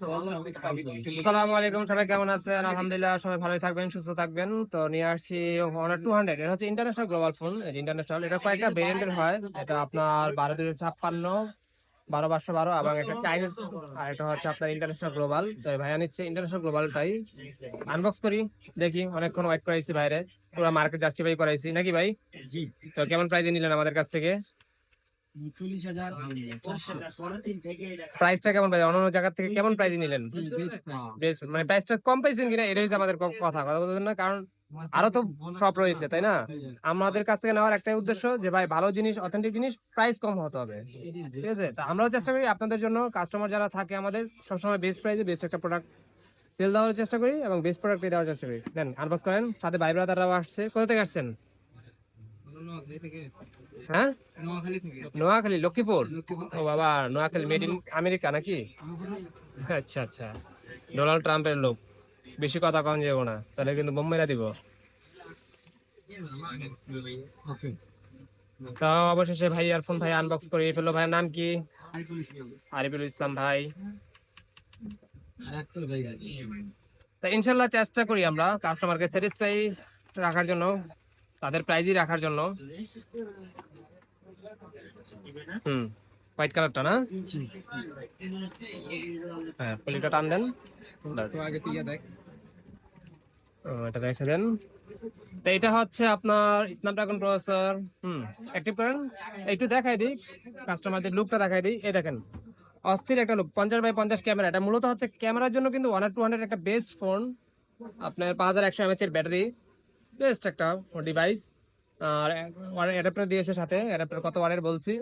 আসসালামু আলাইকুম সবাই কেমন আছেন? আলহামদুলিল্লাহ সবাই ভালোই থাকবেন সুস্থ থাকবেন। তো নিয়ে আসছি টু হান্ড্রেড এটা হচ্ছে ইন্টারন্যাশনাল গ্লোবাল ফোন ইন্টারন্যাশনাল এটা কয়েকটা ভেরিয়েন্টের হয়। এটা আপনার বারো দুই ছাপ্পান্ন বারো পাঁচশো বারো এবং একটা চাইনিজ আর এটা হচ্ছে আপনার ইন্টারন্যাশনাল গ্লোবাল তো ভাইয়া নিচ্ছে ইন্টারন্যাশনাল গ্লোবালটাই আনবক্স করি দেখি অনেকক্ষণ ওয়েট করাইছি বাইরে। পুরো মার্কেট জাস্টিফাই করাইছি। নাকি ভাই? তো কেমন প্রাইজে নিলেন আমাদের কাছ থেকে? প্রাইসটা কেমন ভাই? অন্য জায়গা থেকে কেমন প্রাইজে নিলেন? বেশ মানে প্রাইসটা কম পাইছেন কিনা এটা হচ্ছে আমাদের কথা। কথা বলতে না কারণ আরও তো সব রয়েছে তাই না? আমাদের কাছ থেকে নেওয়ার একটাই উদ্দেশ্য যে ভাই ভালো জিনিস অথেন্টিক জিনিস প্রাইস কম হতে হবে। ঠিক আছে? তা আমরাও চেষ্টা করি আপনাদের জন্য কাস্টমার যারা থাকে আমাদের সবসময় বেস্ট প্রাইসে বেস্ট একটা প্রোডাক্ট সেল দেওয়ার চেষ্টা করি এবং বেস্ট প্রোডাক্ট দেওয়ার চেষ্টা করি। দেন আনবক্স করেন সাথে ভাই ব্রাদাররাও আসছে। কোথা থেকে আসছেন? হ্যাঁ? নোয়াখালী লক্ষ্মীপুর? ও বাবা নোয়াখালী মেড ইন আমেরিকা নাকি? আচ্ছা আচ্ছা। ডোনাল্ড ট্রাম্পের লোক। বেশি কথা কম যাব না তাহলে কিন্তু বোম্বাইরা দিব। তো অবশেষে ভাই ইয়ারফোন ভাই আনবক্স করে ফেলল। ভাইয়ের নাম কি? আরিফুল ইসলাম। ভাই। ভাই তা ইনশাল্লাহ চেষ্টা করি আমরা কাস্টমারকে স্যাটিসফাই রাখার জন্য তাদের প্রাইজই রাখার জন্য। হুম হোয়াইট কালারটা না? হ্যাঁ পলিটা টান দেন। এটা দেখে দেন। তো এটা হচ্ছে আপনার স্ন্যাপড্রাগন প্রসেসর হুম অ্যাক্টিভ করেন। একটু দেখাই দিই কাস্টমারদের লুকটা দেখাই দিই। এই দেখেন অস্থির একটা লুক পঞ্চাশ বাই পঞ্চাশ ক্যামেরা এটা মূলত হচ্ছে ক্যামেরার জন্য কিন্তু ওয়ান টু হান্ড্রেড একটা বেস্ট ফোন আপনার পাঁচ হাজার একশো এমএচ এর ব্যাটারি বেস্ট একটা ডিভাইস আর অ্যাডাপ্টার দিয়েছে সাথে অ্যাডাপ্টার কত ওয়ারের বলছি।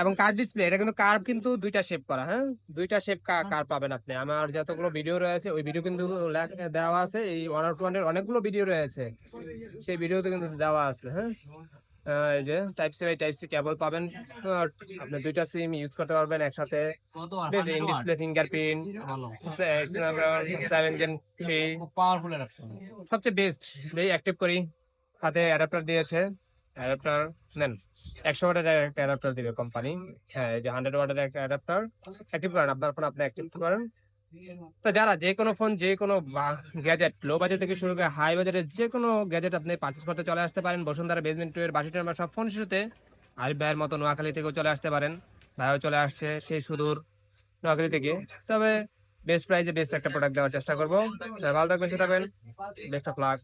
এবং কার ডিসপ্লে এটা কিন্তু কার্ভ কিন্তু দুইটা শেপ করা হ্যাঁ? দুইটা শেপ কার পাবেন আপনি। আমার যতগুলো ভিডিও রয়েছে ওই ভিডিও কিন্তু দেওয়া আছে। এই ওয়ান টু হান্ড্রেড অনেকগুলো ভিডিও রয়েছে। সেই ভিডিওতে কিন্তু দেওয়া আছে হ্যাঁ? এই যে type C by type C cable পাবেন। আপনি দুইটা সিম ইউজ করতে পারবেন একসাথে। বেশ in display fingerprint seven gen three সবচেয়ে বেস্ট এই অ্যাক্টিভ করি। সাথে অ্যাডাপ্টার দিয়েছে। অ্যাডাপ্টার নেন, একশো ওয়াটের একটা অ্যাডাপ্টার দিবে কোম্পানি হ্যাঁ যে হান্ড্রেড ওয়াটের একটা অ্যাডাপ্টার অ্যাক্টিভ করেন, আপনার ফোন আপনি অ্যাক্টিভ করেন। তো যারা যে কোনো ফোন যে কোনো গ্যাজেট লো বাজেট থেকে শুরু করে হাই বাজেটের যে কোনো গ্যাজেট আপনি পারচেস করতে চলে আসতে পারেন। বসুন্ধরা বেসমেন্ট টু এর বাষট্টি নম্বর সব ফোন শুরুতে আরিফ ভাইয়ের মতো নোয়াখালী থেকেও চলে আসতে পারেন। ভাইও চলে আসছে সেই সুদূর নোয়াখালী থেকে। তবে বেস্ট প্রাইসে বেস্ট একটা প্রোডাক্ট দেওয়ার চেষ্টা করব। ভালো থাকবেন থাকবেন। Best of luck